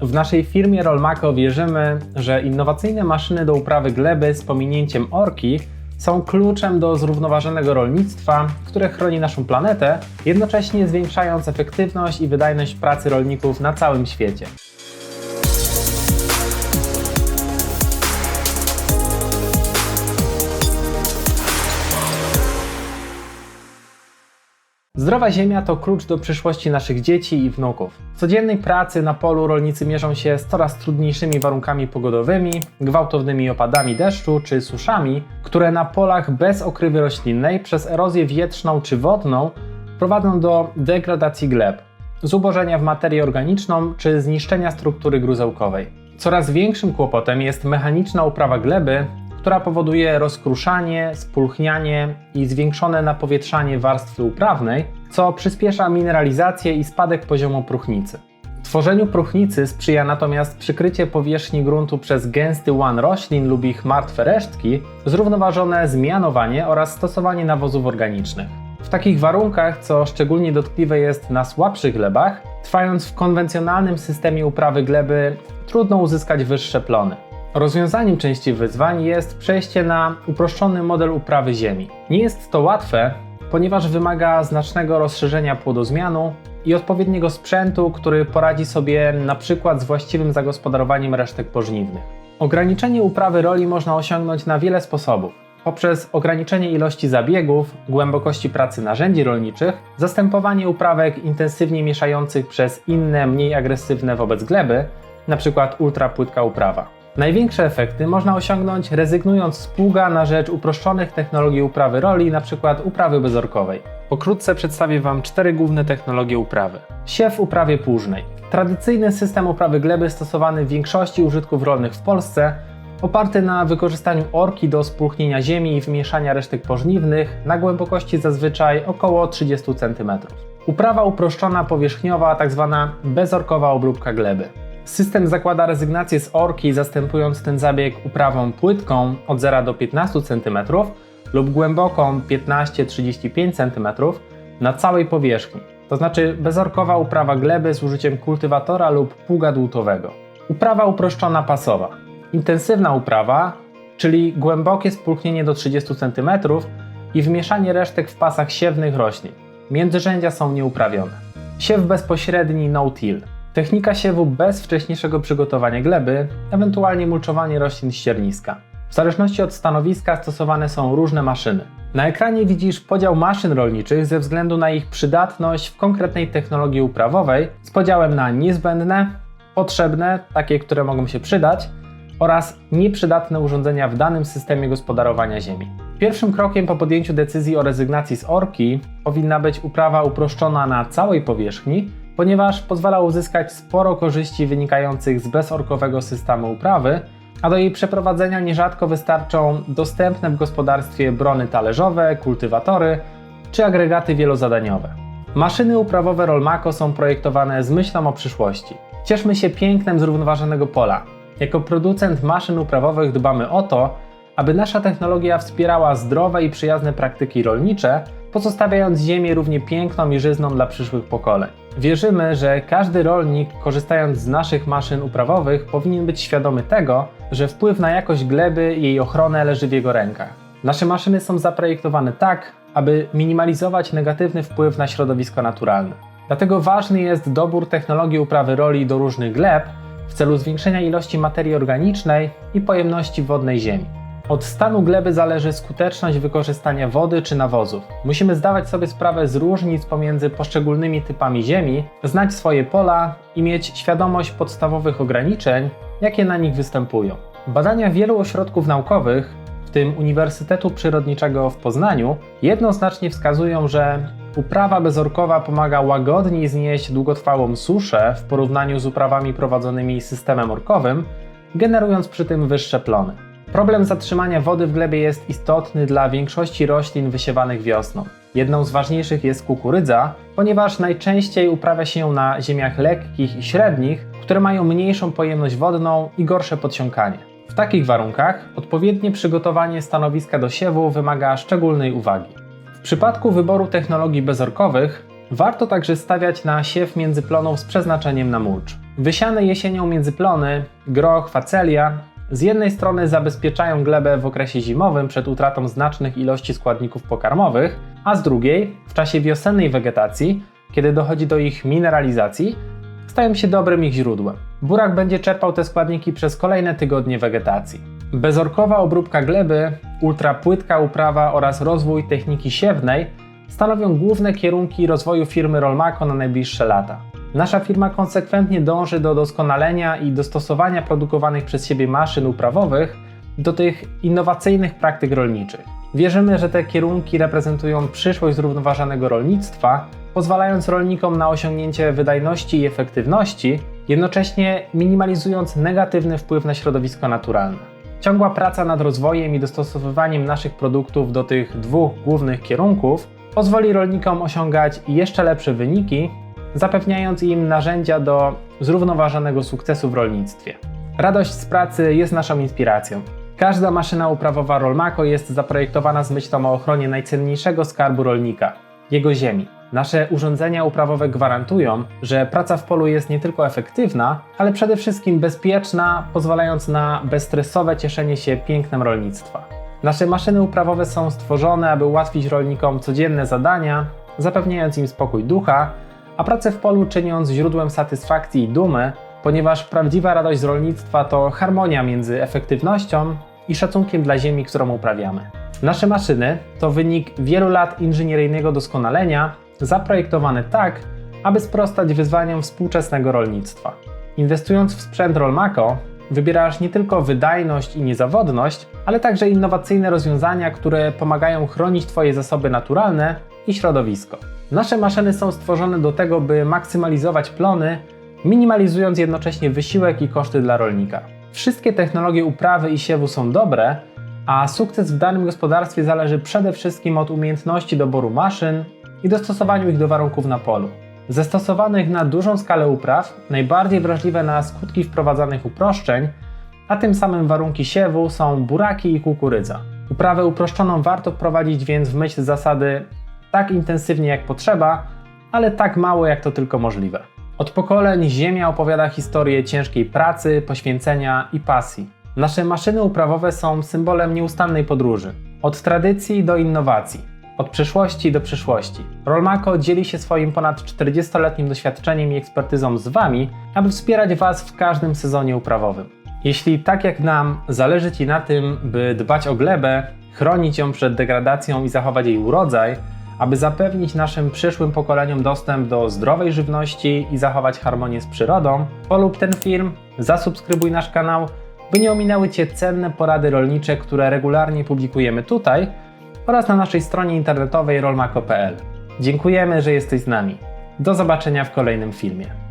W naszej firmie Rolmako wierzymy, że innowacyjne maszyny do uprawy gleby z pominięciem orki są kluczem do zrównoważonego rolnictwa, które chroni naszą planetę, jednocześnie zwiększając efektywność i wydajność pracy rolników na całym świecie. Zdrowa ziemia to klucz do przyszłości naszych dzieci i wnuków. W codziennej pracy na polu rolnicy mierzą się z coraz trudniejszymi warunkami pogodowymi, gwałtownymi opadami deszczu czy suszami, które na polach bez okrywy roślinnej przez erozję wietrzną czy wodną prowadzą do degradacji gleb, zubożenia w materię organiczną czy zniszczenia struktury gruzełkowej. Coraz większym kłopotem jest mechaniczna uprawa gleby, która powoduje rozkruszanie, spulchnianie i zwiększone napowietrzanie warstwy uprawnej, co przyspiesza mineralizację i spadek poziomu próchnicy. Tworzeniu próchnicy sprzyja natomiast przykrycie powierzchni gruntu przez gęsty łan roślin lub ich martwe resztki, zrównoważone zmianowanie oraz stosowanie nawozów organicznych. W takich warunkach, co szczególnie dotkliwe jest na słabszych glebach, trwając w konwencjonalnym systemie uprawy gleby, trudno uzyskać wyższe plony. Rozwiązaniem części wyzwań jest przejście na uproszczony model uprawy ziemi. Nie jest to łatwe, ponieważ wymaga znacznego rozszerzenia płodozmianu i odpowiedniego sprzętu, który poradzi sobie na przykład z właściwym zagospodarowaniem resztek pożniwnych. Ograniczenie uprawy roli można osiągnąć na wiele sposobów. Poprzez ograniczenie ilości zabiegów, głębokości pracy narzędzi rolniczych, zastępowanie uprawek intensywnie mieszających przez inne, mniej agresywne wobec gleby, np. ultrapłytka uprawa. Największe efekty można osiągnąć rezygnując z pługa na rzecz uproszczonych technologii uprawy roli, np. uprawy bezorkowej. Pokrótce przedstawię Wam cztery główne technologie uprawy. Siew w uprawie płużnej. Tradycyjny system uprawy gleby stosowany w większości użytków rolnych w Polsce, oparty na wykorzystaniu orki do spulchnienia ziemi i wymieszania resztek pożniwnych na głębokości zazwyczaj około 30 cm. Uprawa uproszczona powierzchniowa, tzw. Tak bezorkowa obróbka gleby. System zakłada rezygnację z orki, zastępując ten zabieg uprawą płytką od 0 do 15 cm lub głęboką 15-35 cm na całej powierzchni, to znaczy bezorkowa uprawa gleby z użyciem kultywatora lub pługa dłutowego. Uprawa uproszczona pasowa. Intensywna uprawa, czyli głębokie spulchnienie do 30 cm i wmieszanie resztek w pasach siewnych roślin. Międzyrzędzia są nieuprawione. Siew bezpośredni no-till Technika siewu bez wcześniejszego przygotowania gleby, ewentualnie mulczowanie roślin z ścierniska. W zależności od stanowiska stosowane są różne maszyny. Na ekranie widzisz podział maszyn rolniczych ze względu na ich przydatność w konkretnej technologii uprawowej z podziałem na niezbędne, potrzebne, takie, które mogą się przydać, oraz nieprzydatne urządzenia w danym systemie gospodarowania ziemi. Pierwszym krokiem po podjęciu decyzji o rezygnacji z orki powinna być uprawa uproszczona na całej powierzchni ponieważ pozwala uzyskać sporo korzyści wynikających z bezorkowego systemu uprawy, a do jej przeprowadzenia nierzadko wystarczą dostępne w gospodarstwie brony talerzowe, kultywatory czy agregaty wielozadaniowe. Maszyny uprawowe Rolmako są projektowane z myślą o przyszłości. Cieszmy się pięknem zrównoważonego pola. Jako producent maszyn uprawowych dbamy o to, aby nasza technologia wspierała zdrowe i przyjazne praktyki rolnicze, pozostawiając ziemię równie piękną i żyzną dla przyszłych pokoleń. Wierzymy, że każdy rolnik, korzystając z naszych maszyn uprawowych, powinien być świadomy tego, że wpływ na jakość gleby i jej ochronę leży w jego rękach. Nasze maszyny są zaprojektowane tak, aby minimalizować negatywny wpływ na środowisko naturalne. Dlatego ważny jest dobór technologii uprawy roli do różnych gleb w celu zwiększenia ilości materii organicznej i pojemności wodnej ziemi. Od stanu gleby zależy skuteczność wykorzystania wody czy nawozów. Musimy zdawać sobie sprawę z różnic pomiędzy poszczególnymi typami ziemi, znać swoje pola i mieć świadomość podstawowych ograniczeń, jakie na nich występują. Badania wielu ośrodków naukowych, w tym Uniwersytetu Przyrodniczego w Poznaniu, jednoznacznie wskazują, że uprawa bezorkowa pomaga łagodniej znieść długotrwałą suszę w porównaniu z uprawami prowadzonymi systemem orkowym, generując przy tym wyższe plony. Problem zatrzymania wody w glebie jest istotny dla większości roślin wysiewanych wiosną. Jedną z ważniejszych jest kukurydza, ponieważ najczęściej uprawia się ją na ziemiach lekkich i średnich, które mają mniejszą pojemność wodną i gorsze podsiąkanie. W takich warunkach odpowiednie przygotowanie stanowiska do siewu wymaga szczególnej uwagi. W przypadku wyboru technologii bezorkowych warto także stawiać na siew między plonów z przeznaczeniem na mulcz. Wysiane jesienią międzyplony, groch, facelia z jednej strony zabezpieczają glebę w okresie zimowym przed utratą znacznych ilości składników pokarmowych, a z drugiej, w czasie wiosennej wegetacji, kiedy dochodzi do ich mineralizacji, stają się dobrym ich źródłem. Burak będzie czerpał te składniki przez kolejne tygodnie wegetacji. Bezorkowa obróbka gleby, ultrapłytka uprawa oraz rozwój techniki siewnej stanowią główne kierunki rozwoju firmy Rolmaco na najbliższe lata. Nasza firma konsekwentnie dąży do doskonalenia i dostosowania produkowanych przez siebie maszyn uprawowych do tych innowacyjnych praktyk rolniczych. Wierzymy, że te kierunki reprezentują przyszłość zrównoważonego rolnictwa, pozwalając rolnikom na osiągnięcie wydajności i efektywności, jednocześnie minimalizując negatywny wpływ na środowisko naturalne. Ciągła praca nad rozwojem i dostosowywaniem naszych produktów do tych dwóch głównych kierunków pozwoli rolnikom osiągać jeszcze lepsze wyniki, zapewniając im narzędzia do zrównoważonego sukcesu w rolnictwie. Radość z pracy jest naszą inspiracją. Każda maszyna uprawowa Rolmaco jest zaprojektowana z myślą o ochronie najcenniejszego skarbu rolnika jego ziemi. Nasze urządzenia uprawowe gwarantują, że praca w polu jest nie tylko efektywna, ale przede wszystkim bezpieczna, pozwalając na bezstresowe cieszenie się pięknem rolnictwa. Nasze maszyny uprawowe są stworzone, aby ułatwić rolnikom codzienne zadania, zapewniając im spokój ducha, a pracę w polu czyniąc źródłem satysfakcji i dumy, ponieważ prawdziwa radość z rolnictwa to harmonia między efektywnością i szacunkiem dla ziemi, którą uprawiamy. Nasze maszyny to wynik wielu lat inżynieryjnego doskonalenia, zaprojektowane tak, aby sprostać wyzwaniom współczesnego rolnictwa. Inwestując w sprzęt Rolmaco, wybierasz nie tylko wydajność i niezawodność, ale także innowacyjne rozwiązania, które pomagają chronić Twoje zasoby naturalne i środowisko. Nasze maszyny są stworzone do tego, by maksymalizować plony, minimalizując jednocześnie wysiłek i koszty dla rolnika. Wszystkie technologie uprawy i siewu są dobre, a sukces w danym gospodarstwie zależy przede wszystkim od umiejętności doboru maszyn i dostosowaniu ich do warunków na polu. Ze stosowanych na dużą skalę upraw, najbardziej wrażliwe na skutki wprowadzanych uproszczeń, a tym samym warunki siewu są buraki i kukurydza. Uprawę uproszczoną warto wprowadzić więc w myśl zasady tak intensywnie jak potrzeba, ale tak mało jak to tylko możliwe. Od pokoleń ziemia opowiada historię ciężkiej pracy, poświęcenia i pasji. Nasze maszyny uprawowe są symbolem nieustannej podróży. Od tradycji do innowacji, od przeszłości do przyszłości. Rolmaco dzieli się swoim ponad 40-letnim doświadczeniem i ekspertyzą z Wami, aby wspierać Was w każdym sezonie uprawowym. Jeśli tak jak nam zależy Ci na tym, by dbać o glebę, chronić ją przed degradacją i zachować jej urodzaj, aby zapewnić naszym przyszłym pokoleniom dostęp do zdrowej żywności i zachować harmonię z przyrodą, polub ten film, zasubskrybuj nasz kanał, by nie ominęły Cię cenne porady rolnicze, które regularnie publikujemy tutaj oraz na naszej stronie internetowej rolmako.pl. Dziękujemy, że jesteś z nami. Do zobaczenia w kolejnym filmie.